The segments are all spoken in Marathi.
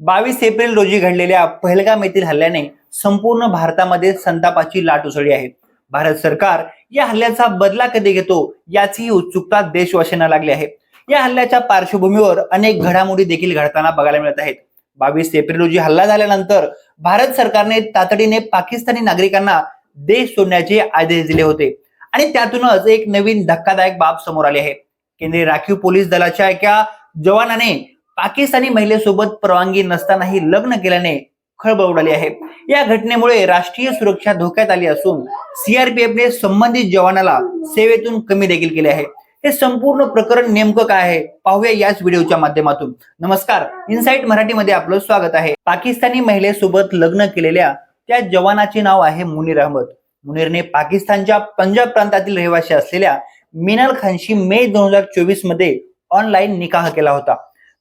बावीस एप्रिल रोजी घडलेल्या पहलगाम येथील हल्ल्याने संपूर्ण भारतामध्ये संतापाची लाट उसळली आहे. भारत सरकार या हल्ल्याचा बदला कधी घेतो याची उत्सुकता देशवासियांना लागली आहे. या हल्ल्याच्या पार्श्वभूमीवर अनेक घडामोडी देखील घडताना बघायला मिळत आहेत. बावीस एप्रिल रोजी हल्ला झाल्यानंतर भारत सरकारने तातडीने पाकिस्तानी नागरिकांना देश सोडण्याचे आदेश दिले होते. आणि त्यातूनच एक नवीन धक्कादायक बाब समोर आली आहे. केंद्रीय राखीव पोलीस दलाच्या एका जवानाने पाकिस्तानी महिलेसोबत परवानगी नसतानाही लग्न केल्याने खळबळ उडाली आहे. या घटनेमुळे राष्ट्रीय सुरक्षा धोक्यात आली असून सीआरपीएफने संबंधित जवानाला सेवेतून कमी देखील केले आहे. हे संपूर्ण प्रकरण नेमकं काय आहे? पाहूया याच व्हिडिओच्या माध्यमातून. नमस्कार इनसाइट मराठीमध्ये आपलं स्वागत आहे. पाकिस्तानी महिलेसोबत लग्न केलेल्या त्या जवानाचे नाव आहे मुनीर अहमद. मुनीरने पाकिस्तानच्या पंजाब प्रांतातील रहिवासी असलेल्या मिनल खानशी मे दोन हजार चोवीसमध्ये ऑनलाईन निकाह केला होता.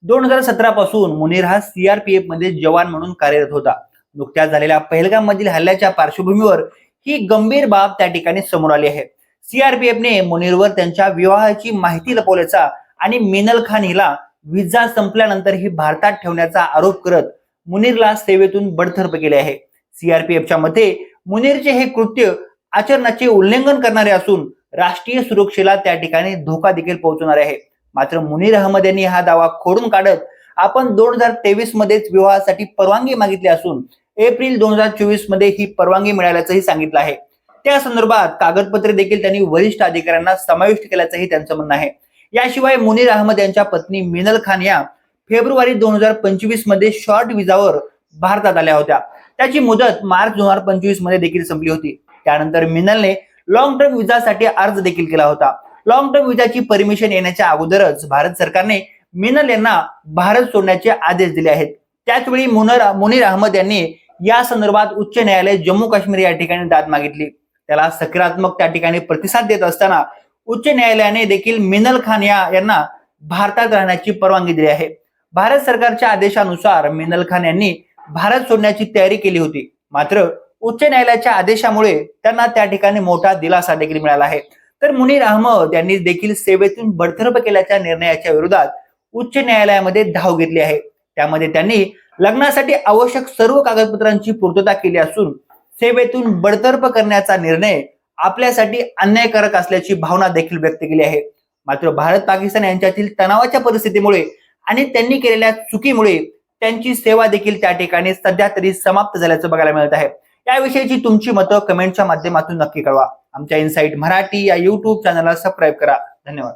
दोन हजार सतरा पासून मुनीर हा सीआरपीएफमध्ये जवान म्हणून कार्यरत होता. नुकत्याच झालेल्या पहलगाम मधील हल्ल्याच्या पार्श्वभूमीवर ही गंभीर बाब त्या ठिकाणी समोर आली आहे. सीआरपीएफने मुनीरवर त्यांच्या विवाहाची माहिती लपवल्याचा आणि मिनल खान हिला विजा संपल्यानंतर ही भारतात ठेवण्याचा आरोप करत मुनीरला सेवेतून बडतर्फ केले आहे. सीआरपीएफच्या मते मुनीरचे हे कृत्य आचरणाचे उल्लंघन करणारे असून राष्ट्रीय सुरक्षेला त्या ठिकाणी धोका देखील पोहोचवणारे आहे. मात्र मुनीर अहमद यांनी हा दावा खोडून काढत आपण दोन हजार तेवीस मध्येच विवाहासाठी परवानगी मागितली असून एप्रिल दोन हजार चोवीसमध्ये ही परवानगी मिळाल्याचंही सांगितलं आहे. त्या संदर्भात कागदपत्रे देखील त्यांनी वरिष्ठ अधिकाऱ्यांना समाविष्ट केल्याचंही त्यांचं म्हणणं आहे. याशिवाय मुनीर अहमद यांच्या पत्नी मिनल खान या फेब्रुवारी दोन हजार पंचवीसमध्ये शॉर्ट विजावर भारतात आल्या होत्या. त्याची मुदत मार्च दोन हजार पंचवीसमध्ये देखील संपली होती. त्यानंतर मिनलने लॉंग टर्म विजासाठी अर्ज देखील केला होता. लॉंग टर्म विजाची परमिशन येण्याच्या अगोदरच भारत सरकारने मिनल यांना भारत सोडण्याचे आदेश दिले आहेत. त्याचवेळी मुनर मुनीर अहमद यांनी या संदर्भात उच्च न्यायालय जम्मू काश्मीर या ठिकाणी दाद मागितली. त्याला सकारात्मक त्या ठिकाणी प्रतिसाद देत असताना उच्च न्यायालयाने देखील मिनल खान या यांना भारतात राहण्याची परवानगी दिली आहे. भारत सरकारच्या आदेशानुसार मिनल खान यांनी भारत सोडण्याची तयारी केली होती. मात्र उच्च न्यायालयाच्या आदेशामुळे त्यांना त्या ठिकाणी मोठा दिलासा देखील मिळाला आहे. तर मुनीर अहमद यांनी देखील सेवेतून बडतर्फ केल्याच्या निर्णयाच्या विरोधात उच्च न्यायालयामध्ये धाव घेतली आहे. त्यामध्ये त्यांनी लग्नासाठी आवश्यक सर्व कागदपत्रांची पूर्तता केली असून सेवेतून बडतर्फ करण्याचा निर्णय आपल्यासाठी अन्यायकारक असल्याची भावना देखील व्यक्त केली आहे. मात्र भारत पाकिस्तान यांच्यातील तणावाच्या परिस्थितीमुळे आणि त्यांनी केलेल्या चुकीमुळे त्यांची सेवा देखील त्या ठिकाणी सध्या तरी समाप्त झाल्याचं बघायला मिळत आहे. याविषयीची तुमची मतं कमेंटच्या माध्यमातून नक्की कळवा. आमच्या इनसाईट मराठी या युट्यूब चॅनलला सबस्क्राईब करा. धन्यवाद.